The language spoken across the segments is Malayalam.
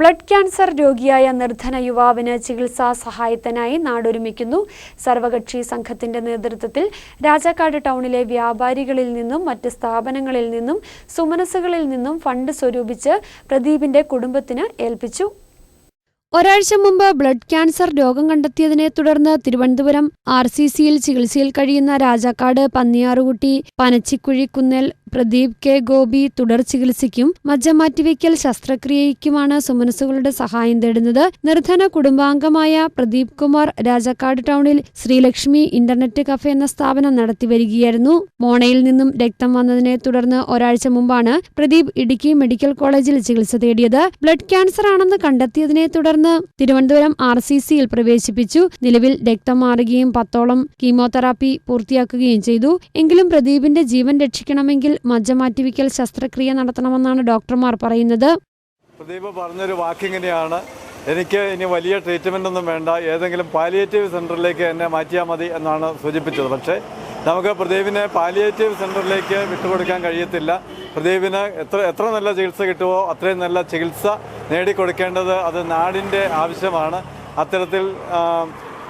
ബ്ലഡ് ക്യാൻസർ രോഗിയായ നിർധന യുവാവിന് ചികിത്സാ സഹായത്തിനായി നാടൊരുമിക്കുന്നു. സർവകക്ഷി സംഘത്തിന്റെ നേതൃത്വത്തിൽ രാജാക്കാട് ടൗണിലെ വ്യാപാരികളിൽ നിന്നും മറ്റ് സ്ഥാപനങ്ങളിൽ നിന്നും സുമനസുകളിൽ നിന്നും ഫണ്ട് സ്വരൂപിച്ച് പ്രദീപിന്റെ കുടുംബത്തിന് ഏൽപ്പിച്ചു. ഒരാഴ്ച മുമ്പ് ബ്ലഡ് ക്യാൻസർ രോഗം കണ്ടെത്തിയതിനെ തുടർന്ന് തിരുവനന്തപുരം ആർ സി സിയിൽ ചികിത്സയിൽ കഴിയുന്ന രാജാക്കാട് പന്നിയാറുകുട്ടി പനച്ചിക്കുഴി കുന്നേൽ പ്രദീപ് കെ. ഗോപി തുടർ ചികിത്സയ്ക്കും മജ്ജ മാറ്റിവെക്കൽ ശസ്ത്രക്രിയയ്ക്കുമാണ് സുമനസുകളുടെ സഹായം തേടുന്നത്. നിർധന കുടുംബാംഗമായ പ്രദീപ് കുമാർ രാജാക്കാട് ടൗണിൽ ശ്രീലക്ഷ്മി ഇന്റർനെറ്റ് കഫേ എന്ന സ്ഥാപനം നടത്തിവരികയായിരുന്നു മോണയിൽ നിന്നും രക്തം വന്നതിനെ തുടർന്ന് ഒരാഴ്ച മുമ്പാണ് പ്രദീപ് ഇടുക്കി മെഡിക്കൽ കോളേജിൽ ചികിത്സ തേടിയത്. ബ്ലഡ് ക്യാൻസർ ആണെന്ന് കണ്ടെത്തിയതിനെ തുടർന്ന് തിരുവനന്തപുരം ആർ സി സിയിൽ പ്രവേശിപ്പിച്ചു. നിലവിൽ രക്തം മാറുകയും പത്തോളം കീമോതെറാപ്പി പൂർത്തിയാക്കുകയും ചെയ്തു. എങ്കിലും പ്രദീപിന്റെ ജീവൻ രക്ഷിക്കണമെങ്കിൽ മജ്ജ മാറ്റിവിക്കൽ ശസ്ത്രക്രിയ നടത്തണമെന്നാണ് ഡോക്ടർമാർ പറയുന്നത്. പ്രദീപ് പറഞ്ഞൊരു വാക്കിങ്ങനെയാണ്. എനിക്ക് ഇനി വലിയ ട്രീറ്റ്മെന്റ് ഒന്നും വേണ്ട. ഏതെങ്കിലും പാലിയേറ്റീവ് സെന്ററിലേക്ക് എന്നെ മാറ്റിയാൽ മതി എന്നാണ് സൂചിപ്പിച്ചത്. പക്ഷേ നമുക്ക് പ്രദീപിനെ പാലിയേറ്റീവ് സെന്ററിലേക്ക് വിട്ടുകൊടുക്കാൻ കഴിയത്തില്ല. പ്രദീപിന് എത്ര എത്ര നല്ല ചികിത്സ കിട്ടുമോ അത്രയും നല്ല ചികിത്സ നേടിക്കൊടുക്കേണ്ടത് അത് നാടിന്റെ ആവശ്യമാണ്. അത്തരത്തിൽ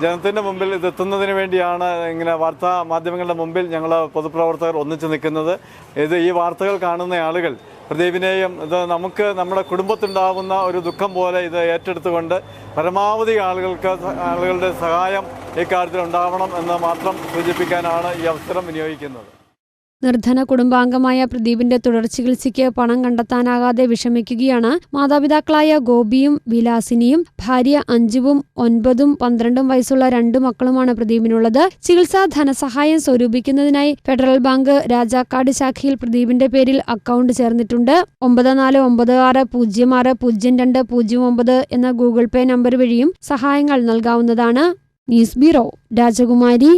ജനത്തിന്റെ മുമ്പിൽ ഇത് എത്തുന്നതിന് വേണ്ടിയാണ് ഇങ്ങനെ വാർത്താ മാധ്യമങ്ങളുടെ മുമ്പിൽ ഞങ്ങൾ പൊതുപ്രവർത്തകർ ഒന്നിച്ചു നിൽക്കുന്നത്. ഇത് ഈ വാർത്തകൾ കാണുന്ന ആളുകൾ പ്രദീപിനെയും ഇത് നമുക്ക് നമ്മുടെ കുടുംബത്തുണ്ടാകുന്ന ഒരു ദുഃഖം പോലെ ഇത് ഏറ്റെടുത്തുകൊണ്ട് പരമാവധി ആളുകൾക്ക് ആളുകളുടെ സഹായം ഇക്കാര്യത്തിൽ ഉണ്ടാവണം എന്ന് മാത്രം സൂചിപ്പിക്കാനാണ് ഈ അവസരം വിനിയോഗിക്കുന്നത്. നിർധന കുടുംബാംഗമായ പ്രദീപിന്റെ തുടർ ചികിത്സയ്ക്ക് പണം കണ്ടെത്താനാകാതെ വിഷമിക്കുകയാണ് മാതാപിതാക്കളായ ഗോപിയും വിലാസിനിയും. ഭാര്യ അഞ്ജുവും ഒൻപതും പന്ത്രണ്ടും വയസ്സുള്ള രണ്ടു മക്കളുമാണ് പ്രദീപിനുള്ളത്. ചികിത്സാ ധനസഹായം സ്വരൂപിക്കുന്നതിനായി ഫെഡറൽ ബാങ്ക് രാജാക്കാട് ശാഖയിൽ പ്രദീപിന്റെ പേരിൽ അക്കൗണ്ട് ചേർന്നിട്ടുണ്ട്. ഒമ്പത് നാല് ഒമ്പത് ആറ് പൂജ്യം ആറ് പൂജ്യം രണ്ട് പൂജ്യം ഒമ്പത് എന്ന ഗൂഗിൾ പേ നമ്പർ വഴിയും സഹായങ്ങൾ നൽകാവുന്നതാണ്. ന്യൂസ് ബ്യൂറോ രാജകുമാരി.